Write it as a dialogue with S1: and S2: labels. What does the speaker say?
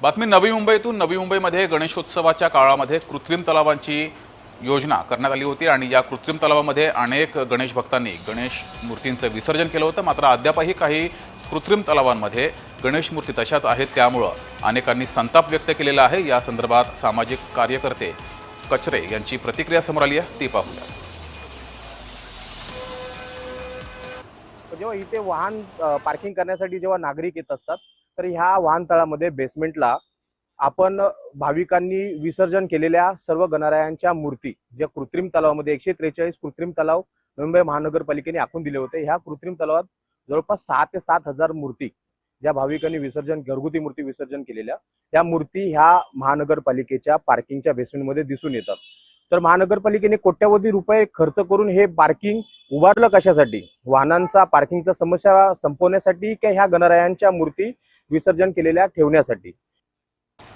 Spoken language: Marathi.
S1: बातमी नवी मुंबईतून नवी मुंबईमध्ये गणेशोत्सवाच्या काळामध्ये कृत्रिम तलावांची योजना करण्यात आली होती आणि या कृत्रिम तलावामध्ये अनेक गणेश भक्तांनी गणेश मूर्तींचं विसर्जन केलं होतं. मात्र अद्यापही काही कृत्रिम तलावांमध्ये गणेश मूर्ती तशाच आहेत. त्यामुळं अनेकांनी संताप व्यक्त केलेला आहे. या संदर्भात सामाजिक कार्यकर्ते कचरे यांची प्रतिक्रिया समोर आली आहे. ती पाहूया.
S2: जेव्हा इथे वाहन पार्किंग करण्यासाठी जेव्हा नागरिक येत असतात तर ह्या वाहनतळामध्ये बेसमेंटला आपण भाविकांनी विसर्जन केलेल्या सर्व गणरायांच्या मूर्ती ज्या कृत्रिम तलावामध्ये एकशे त्रेचाळीस कृत्रिम तलाव मुंबई महानगरपालिकेने आखून दिले होते. ह्या कृत्रिम तलावात जवळपास सहा ते सात हजार मूर्ती ज्या भाविकांनी विसर्जन घरगुती मूर्ती विसर्जन केलेल्या त्या मूर्ती ह्या महानगरपालिकेच्या पार्किंगच्या बेसमेंटमध्ये दिसून येतात. तर महानगरपालिकेने कोट्यावधी रुपये खर्च करून हे पार्किंग उभारलं कशासाठी? वाहनांचा पार्किंगचा समस्या संपवण्यासाठी की ह्या गणरायांच्या मूर्ती विसर्जन केलेल्या ठेवण्यासाठी.